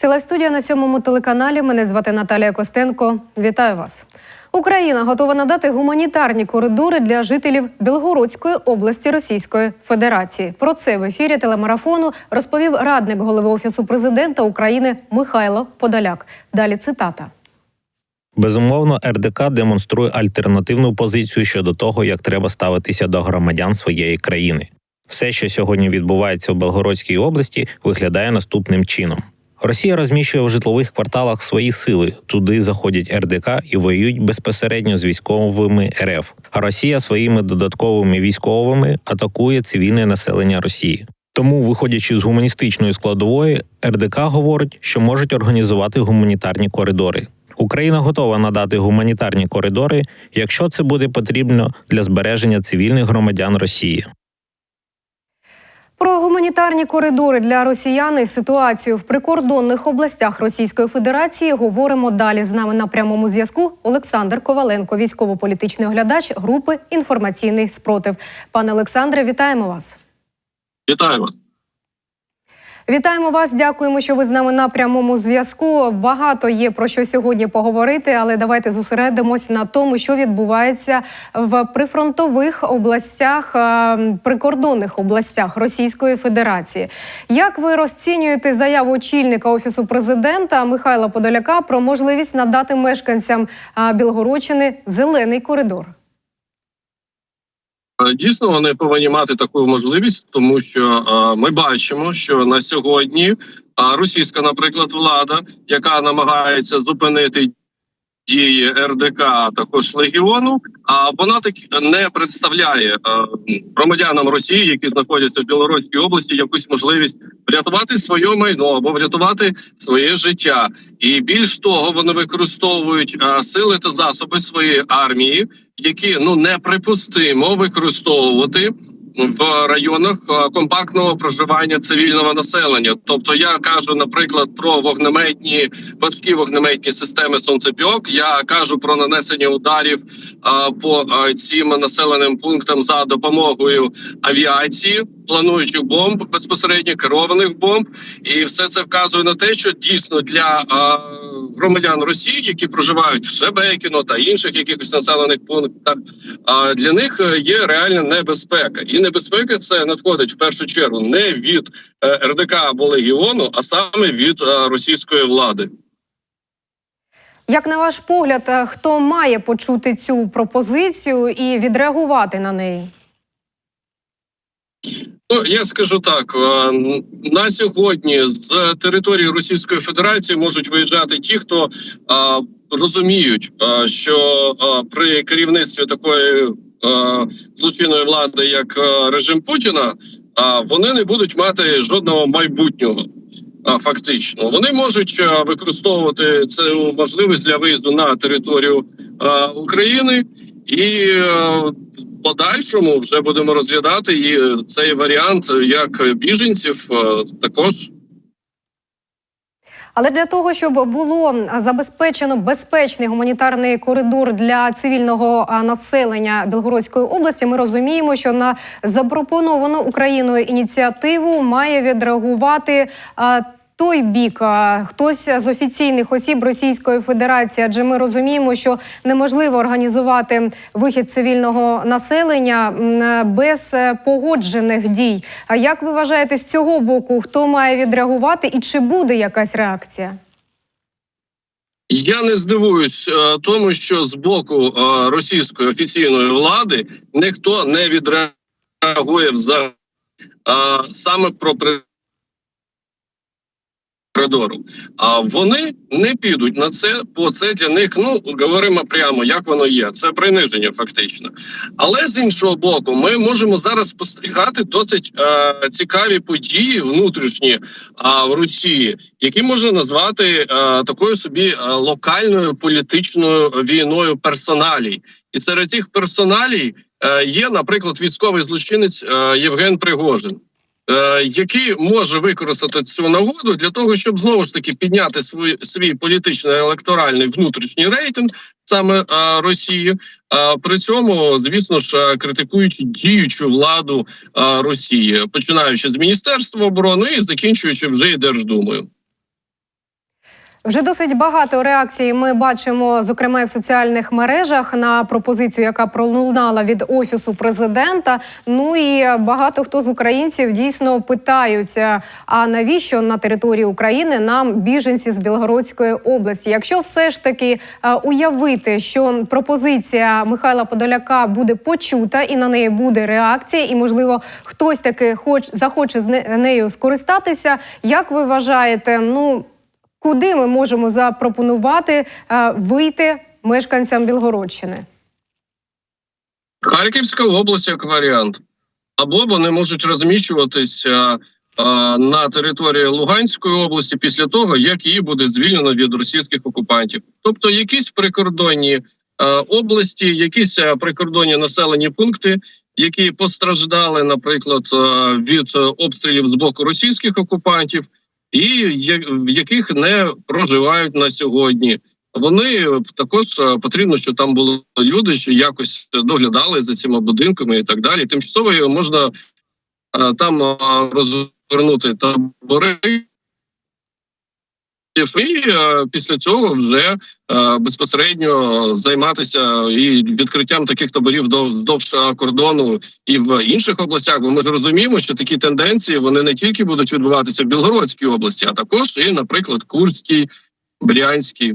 Це лайв студія на сьомому телеканалі. Мене звати Наталія Костенко. Вітаю вас. Україна готова надати гуманітарні коридори для жителів Білгородської області Російської Федерації. Про це в ефірі телемарафону розповів радник голови офісу президента України Михайло Подоляк. Далі цитата. Безумовно, РДК демонструє альтернативну позицію щодо того, як треба ставитися до громадян своєї країни. Все, що сьогодні відбувається в Белгородській області, виглядає наступним чином. Росія розміщує в житлових кварталах свої сили. Туди заходять РДК і воюють безпосередньо з військовими РФ. А Росія своїми додатковими військовими атакує цивільне населення Росії. Тому, виходячи з гуманістичної складової, РДК говорить, що можуть організувати гуманітарні коридори. Україна готова надати гуманітарні коридори, якщо це буде потрібно для збереження цивільних громадян Росії. Про гуманітарні коридори для росіян і ситуацію в прикордонних областях Російської Федерації говоримо далі. З нами на прямому зв'язку Олександр Коваленко, військово-політичний оглядач групи Інформаційний спротив. Пане Олександре, вітаємо вас. Вітаю вас. Вітаємо вас, дякуємо, що ви з нами на прямому зв'язку. Багато є про що сьогодні поговорити, але давайте зосередимось на тому, що відбувається в прифронтових областях, прикордонних областях Російської Федерації. Як ви розцінюєте заяву очільника офісу президента Михайла Подоляка про можливість надати мешканцям Білгородщини зелений коридор? Е, Дійсно, вони повинні мати таку можливість, тому що е, ми бачимо, що на сьогодні е, російська, наприклад, влада, яка намагається зупинити дії РДК, а також легіону, а вона так не представляє е, громадянам Росії, які знаходяться в Білоруській області, якусь можливість врятувати своє майно або врятувати своє життя. І більш того, вони використовують е, сили та засоби своєї армії, які ну неприпустимо використовувати. В районах е, компактного проживання цивільного населення, тобто я кажу, наприклад, про вогнеметні важкі вогнеметні системи сонцепьок. Я кажу про нанесення ударів по цим населеним пунктам за допомогою авіації, плануючих бомб, безпосередньо керованих бомб, і все це вказує на те, що дійсно для громадян Росії, які проживають в Шебекіно та інших якихось населених пунктах, а для них е, є реальна небезпека, і небезпека це надходить в першу чергу не від е, РДК або легіону, а саме від е, російської влади. Як на ваш погляд, хто має почути цю пропозицію і відреагувати на неї? Ну я скажу так: е, на сьогодні з території Російської Федерації можуть виїжджати ті, хто е, розуміють, е, що при керівництві такої злочинної влади, як режим Путіна, вони не будуть мати жодного майбутнього. Фактично, вони можуть використовувати цю можливість для виїзду на територію України і е, в подальшому вже будемо розглядати і цей варіант як біженців е, також. Але для того, щоб було забезпечено безпечний гуманітарний коридор для цивільного населення Білгородської області, ми розуміємо, що на запропоновану Україною ініціативу має відреагувати. Той бік хтось з офіційних осіб Російської Федерації, адже ми розуміємо, що неможливо організувати вихід цивільного населення без е, погоджених дій. А як ви вважаєте з цього боку, хто має відреагувати і чи буде якась реакція? Я не здивуюсь е, тому, що з боку е, російської офіційної влади ніхто не відреагує взагалі е, саме про коридору. А вони не підуть на це, бо це для них, ну говоримо прямо, як воно є. Це приниження, фактично. Але з іншого боку, ми можемо зараз спостерігати досить е, цікаві події внутрішні а, в Росії, які можна назвати е, такою собі е, локальною політичною війною персоналій. І серед цих персоналій е, є, наприклад, військовий злочинець е, Євген Пригожин. Е, Який може використати цю нагоду для того, щоб знову ж таки підняти свій, свій політичний електоральний внутрішній рейтинг саме е, Росії, а при цьому, звісно ж, е, критикуючи діючу владу е, Росії, починаючи з Міністерства оборони і закінчуючи вже і Держдумою. Вже досить багато реакцій ми бачимо, зокрема і в соціальних мережах, на пропозицію, яка пролунала від офісу президента. Ну і багато хто з українців дійсно питаються: а навіщо на території України нам біженці з Білгородської області? Якщо все ж таки е, уявити, що пропозиція Михайла Подоляка буде почута і на неї буде реакція, і можливо хтось таки хоч захоче з нею скористатися. Як ви вважаєте, ну куди ми можемо запропонувати е, вийти мешканцям Білгородщини? Харківська область як варіант. Або вони можуть розміщуватися е, на території Луганської області після того, як її буде звільнено від російських окупантів. Тобто якісь прикордонні е, області, якісь прикордонні населені пункти, які постраждали, наприклад, від обстрілів з боку російських окупантів, і яких не проживають на сьогодні. Вони е, також е, потрібно, щоб там були люди, що якось доглядали за цими будинками і так далі. Тимчасово можна е, там розвернути табори. І е, після цього вже е, безпосередньо займатися і відкриттям таких таборів до- вздовж е, кордону і в інших областях. Бо ми ж розуміємо, що такі тенденції вони не тільки будуть відбуватися в Білгородській області, а також і, наприклад, Курській, Брянській.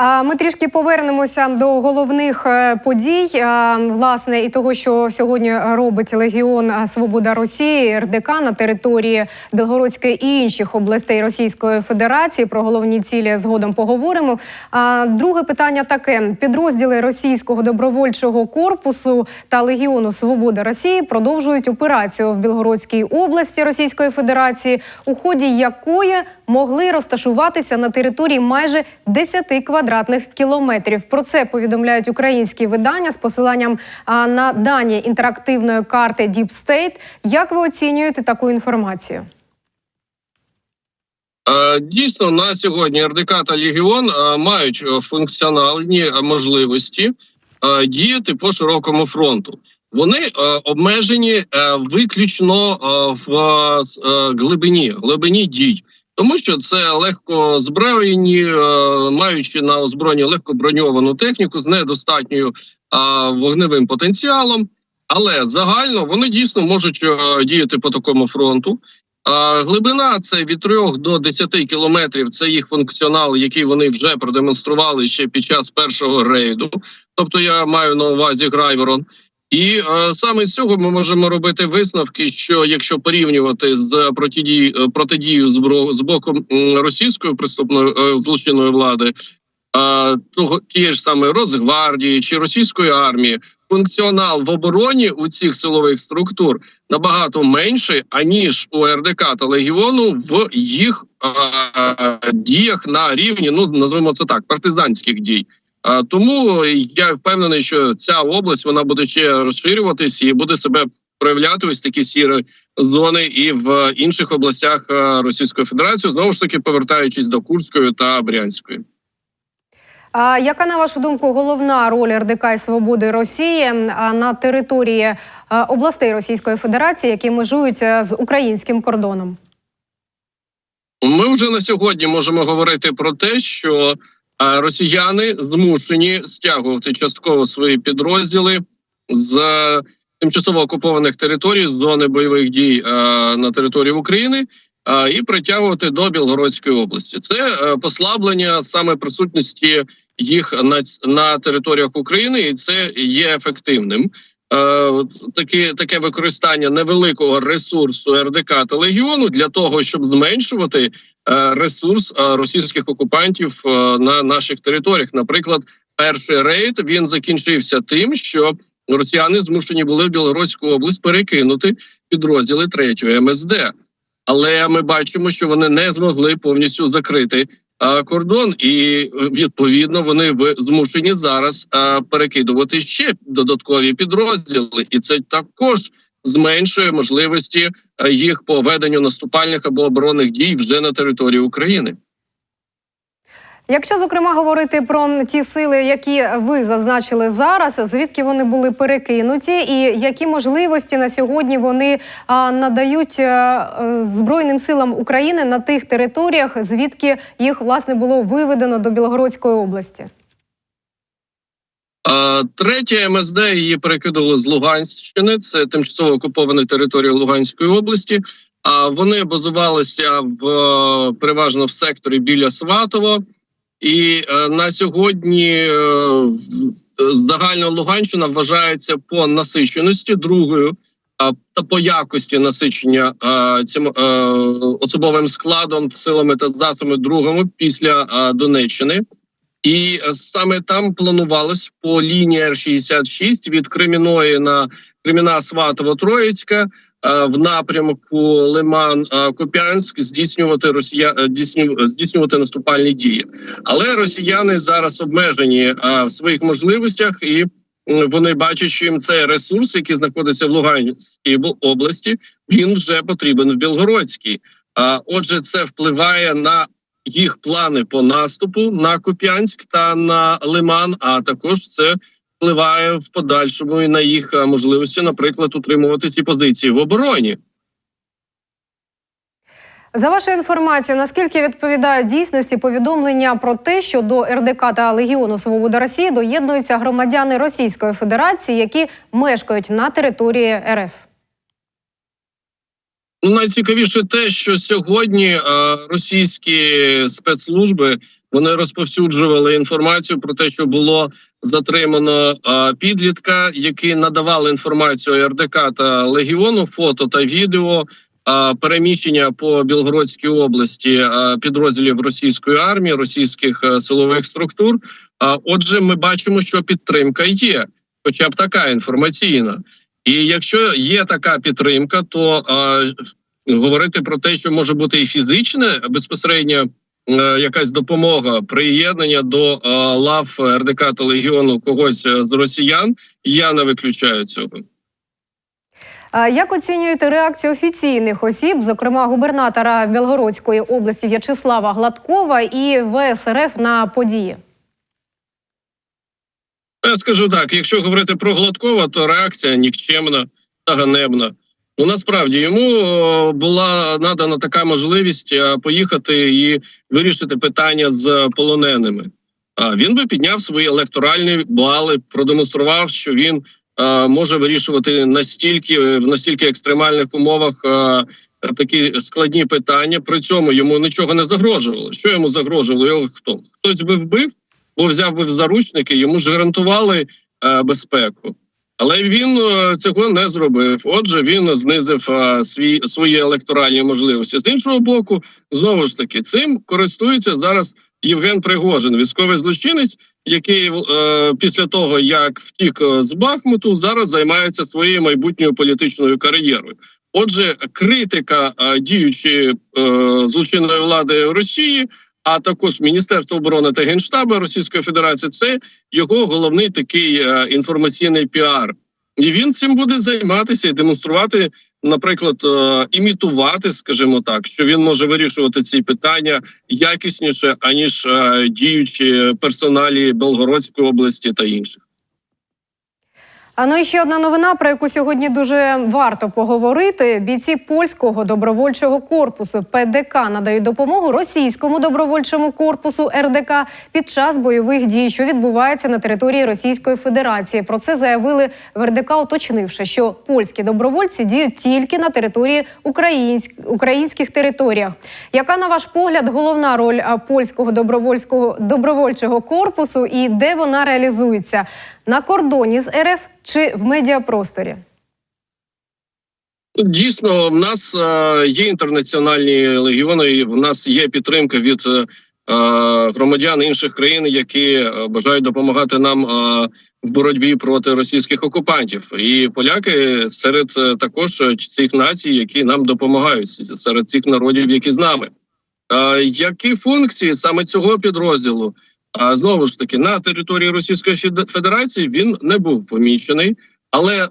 Ми трішки повернемося до головних е, подій, власне, і того, що сьогодні робить Легіон Свобода Росії РДК на території Білгородської і інших областей Російської Федерації. Про головні цілі згодом поговоримо. А друге питання таке: підрозділи російського добровольчого корпусу та Легіону Свобода Росії продовжують операцію в Білгородській області Російської Федерації, у ході якої могли розташуватися на території майже 10 квадратних кілометрів. Про це повідомляють українські видання з посиланням на дані інтерактивної карти Deep State. Як ви оцінюєте таку інформацію? Е, Дійсно, на сьогодні РДК та Легіон е, мають функціональні можливості е, діяти по широкому фронту. Вони обмежені виключно в глибині, глибині дій, тому що це легко збройні, е, маючи на озброєнні легко броньовану техніку з недостатньою вогневим потенціалом. Але загально вони дійсно можуть е, діяти по такому фронту. Глибина це від 3 до 10 кілометрів. Це їх функціонал, який вони вже продемонстрували ще під час першого рейду. Тобто я маю на увазі Грайверон. І е, саме з цього ми можемо робити висновки, що якщо порівнювати з протидії, е, протидією з боку російської приступної е, злочинної влади, е, того тієї ж саме Росгвардії чи російської армії, функціонал в обороні у цих силових структур набагато менше, аніж у РДК та Легіону в їх е, діях на рівні, ну називаємо це так, партизанських дій. Тому я впевнений, що ця область вона буде ще розширюватись і буде себе проявляти ось такі сірі зони і в інших областях Російської Федерації, знову ж таки повертаючись до Курської та Брянської. А яка на вашу думку головна роль РДК і Свободи Росії на території областей Російської Федерації, які межують з українським кордоном? Ми вже на сьогодні можемо говорити про те, що росіяни змушені стягувати частково свої підрозділи з тимчасово окупованих територій, з зони бойових дій е, на території України. е, І притягувати до Білгородської області це е, послаблення саме присутності їх на, на територіях України, і це є ефективним. Таке, таке використання невеликого ресурсу РДК та легіону для того, щоб зменшувати ресурс е, російських окупантів е, на наших територіях. Наприклад, перший рейд він закінчився тим, що росіяни змушені були в Білоруську область перекинути підрозділи третьої МСД. Але ми бачимо, що вони не змогли повністю закрити е, кордон, і е, відповідно вони в- змушені зараз е, перекидувати ще додаткові підрозділи, і це також зменшує можливості е, їх по веденню наступальних або оборонних дій вже на території України. Якщо зокрема говорити про ті сили, які ви зазначили зараз, звідки вони були перекинуті, і які можливості на сьогодні вони а, надають е, е, збройним силам України на тих територіях, звідки їх власне було виведено до Білгородської області? Третє МСД її перекидували з Луганщини. Це тимчасово окупована територія Луганської області. А вони базувалися в переважно в секторі біля Сватово. І е, на сьогодні е, загальна Луганщина вважається по насиченості другою та по якості насичення цим е, особовим складом, силами та засобами другими після Донеччини. І саме там планувалось по лінії Р-66 від Креміної на Креміна Сватово Троїцька е, в напрямку Лиман е, здійснювати Росія е, здійснювати наступальні дії. Але росіяни зараз обмежені в своїх можливостях і. Вони бачать, що їм цей ресурс, який знаходиться в Луганській області, він вже потрібен в Білгородській. А отже, це впливає на їх плани по наступу на Куп'янськ та на Лиман. А також це впливає в подальшому і на їх е, можливості, наприклад, утримувати ці позиції в обороні. За вашою інформацією, наскільки відповідає дійсності повідомлення про те, що до РДК та Легіону Свобода Росії доєднуються громадяни Російської Федерації, які мешкають на території РФ? Ну, найцікавіше те, що сьогодні е, російські спецслужби вони розповсюджували інформацію про те, що було затримано е, підлітка, які надавали інформацію РДК та Легіону, фото та відео. е, Переміщення по Білгородській області е, підрозділів російської армії, російських е, силових структур. А Отже, ми бачимо, що підтримка є, хоча б така інформаційна. І якщо є така підтримка, то е, говорити про те, що може бути і фізичне безпосередньо е, якась допомога приєднання до е, лав РДК та легіону когось е, з росіян, я не виключаю цього. Як оцінюєте реакцію офіційних осіб, зокрема губернатора Білгородської області В'ячеслава Гладкова і ВСРФ на події? Я скажу так: якщо говорити про Гладкова, то реакція нікчемна та ганебна. Ну насправді йому е, була надана така можливість е, поїхати і вирішити питання з полоненими. А він би підняв свої електоральні бали, продемонстрував, що він е, може вирішувати настільки в настільки екстремальних умовах е, такі складні питання. При цьому йому нічого не загрожувало. Що йому загрожувало? Його хто хтось би вбив, бо взяв би в заручники, йому ж гарантували е, безпеку. Але він е, цього не зробив. Отже, він знизив е, свій свої електоральні можливості. З іншого боку, знову ж таки, цим користується зараз Євген Пригожин, військовий злочинець, який е, після того як втік е, з Бахмуту, зараз займається своєю майбутньою політичною кар'єрою. Отже, критика е, діючої е, злочинної влади Росії, а також Міністерство оборони та Генштабу Російської Федерації, це його головний такий е, інформаційний піар. І він цим буде займатися і демонструвати, наприклад, е, імітувати, скажімо так, що він може вирішувати ці питання якісніше аніж е, діючі персоналі Белгородської області та інших. А ну і ще одна новина, про яку сьогодні дуже варто поговорити. Бійці польського добровольчого корпусу ПДК надають допомогу російському добровольчому корпусу РДК під час бойових дій, що відбувається на території Російської Федерації. Про це заявили в РДК, уточнивши, що польські добровольці діють тільки на території українськ... українських територіях. Яка на ваш погляд головна роль польського добровольського добровольчого корпусу і де вона реалізується на кордоні з РФ чи в медіапросторі? Дійсно, в нас е, є інтернаціональні легіони. і В нас є підтримка від е, громадян інших країн, які е, бажають допомагати нам е, в боротьбі проти російських окупантів. І поляки серед е, також е, цих націй, які нам допомагають, серед цих народів, які з нами. Е, Які функції саме цього підрозділу? А знову ж таки на території Російської Федерації він не був помічений, але е,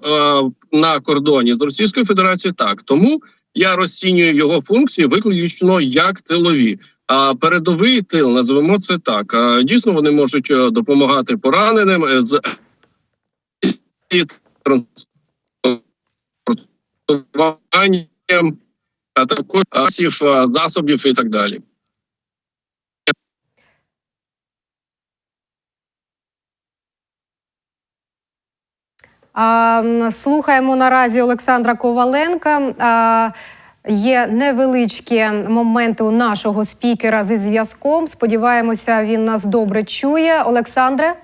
на кордоні з Російською Федерацією так. Тому я розцінюю його функції виключно як тилові. А передовий тил, назвемо це так. Дійсно, вони можуть е, допомагати пораненим е, з транспортуванням, а також засобів і так далі. Слухаємо наразі Олександра Коваленка. А, є невеличкі моменти у нашого спікера зі зв'язком. Сподіваємося, він нас добре чує. Олександре,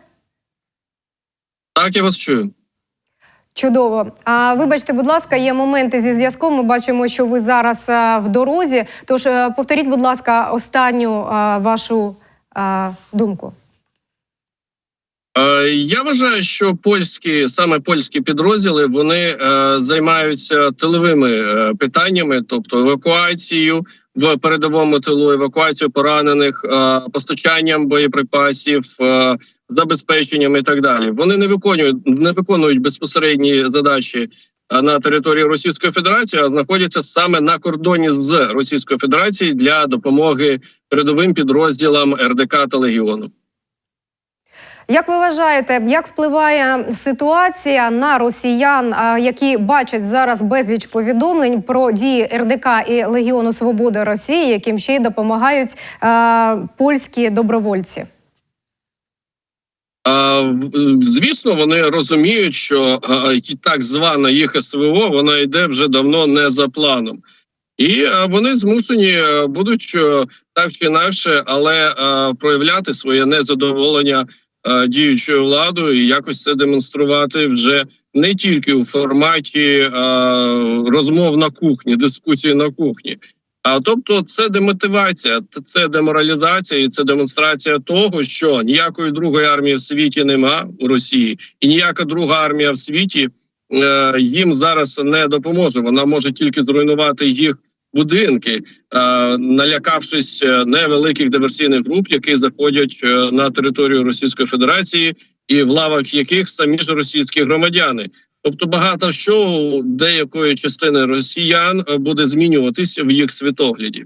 Так, я вас чую. чудово. А вибачте, будь ласка, є моменти зі зв'язком. Ми бачимо, що ви зараз а, в дорозі. Тож е, повторіть, будь ласка, останню а, вашу а, думку. Е, Я вважаю, що польські саме польські підрозділи вони е, займаються тиловими е, питаннями, тобто евакуацією в передовому тилу, евакуацією поранених, постачанням боєприпасів, забезпеченням і так далі. Вони не виконують не виконують безпосередні задачі на території Російської Федерації, а знаходяться саме на кордоні з Російською Федерацією для допомоги передовим підрозділам РДК та Легіону. Як ви вважаєте, як впливає ситуація на росіян, які бачать зараз безліч повідомлень про дії РДК і Легіону Свободи Росії, яким ще й допомагають а, польські добровольці? Звісно, вони розуміють, що так звана їх СВО вона йде вже давно не за планом, і вони змушені е, будуть е, так чи інакше, але е, проявляти своє незадоволення е, діючою владою і якось це демонструвати вже не тільки у форматі е, розмов на кухні, дискусії на кухні. А тобто, це демотивація, це деморалізація, і це демонстрація того, що ніякої другої армії в світі нема у Росії, і ніяка друга армія в світі е, їм зараз не допоможе. Вона може тільки зруйнувати їх будинки, е, налякавшись е, невеликих диверсійних груп, які заходять е, на територію Російської Федерації, і в лавах яких самі ж російські громадяни. Тобто багато що деякої частини росіян буде змінюватися в їх світогляді.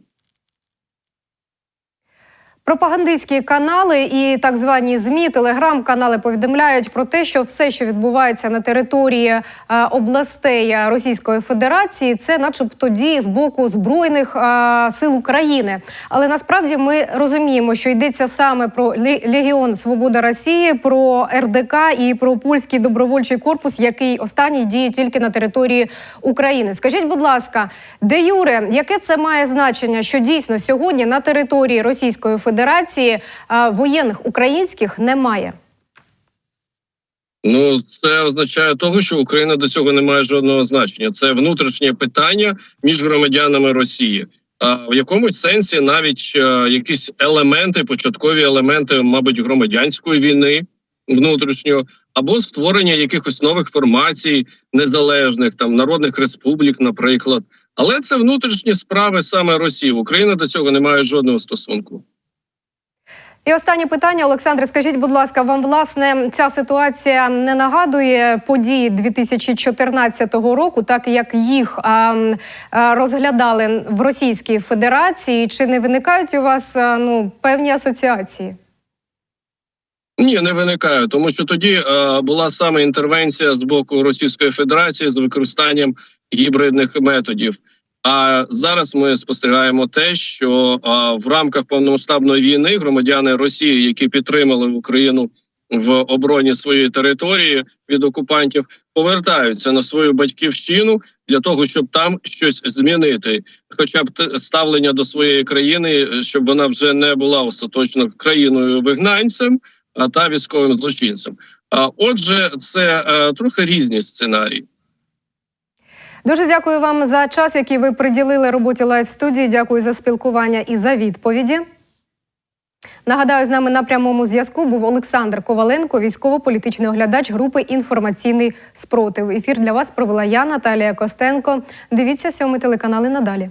Пропагандистські канали і так звані змі, телеграм-канали повідомляють про те, що все, що відбувається на території е, областей Російської Федерації, це, начебто, дії з боку збройних е, сил України. Але насправді ми розуміємо, що йдеться саме про Ле- Легіон Свобода Росії, про РДК і про польський добровольчий корпус, який останній діє тільки на території України. Скажіть, будь ласка, де Юре, яке це має значення, що дійсно сьогодні на території Російської Федерації е, воєнних українських немає? Ну це означає того, що Україна до цього не має жодного значення. Це внутрішнє питання між громадянами Росії. А в якомусь сенсі навіть е, якісь елементи, початкові елементи, мабуть, громадянської війни внутрішньо, або створення якихось нових формацій незалежних там народних республік, наприклад. Але це внутрішні справи саме Росії. Україна до цього не має жодного стосунку. І останнє питання, Олександре, скажіть, будь ласка, вам власне ця ситуація не нагадує події 2014 року, так як їх а, а, розглядали в Російській Федерації? Чи не виникають у вас а, ну певні асоціації? Ні, не виникає, тому що тоді е, була саме інтервенція з боку Російської Федерації з використанням гібридних методів. А зараз ми спостерігаємо те, що в рамках повномасштабної війни громадяни Росії, які підтримали Україну в обороні своєї території від окупантів, повертаються на свою батьківщину для того, щоб там щось змінити, хоча б ставлення до своєї країни, е, щоб вона вже не була остаточно країною вигнанцем а, та військовим злочинцем. А отже, це е, трохи різні сценарії. Дуже дякую вам за час, який ви приділили роботі лайв студії. Дякую за спілкування і за відповіді. Нагадаю, з нами на прямому зв'язку був Олександр Коваленко, військово-політичний оглядач групи Інформаційний спротив. Ефір для вас провела я, Наталія Костенко. Дивіться сьомий телеканали надалі.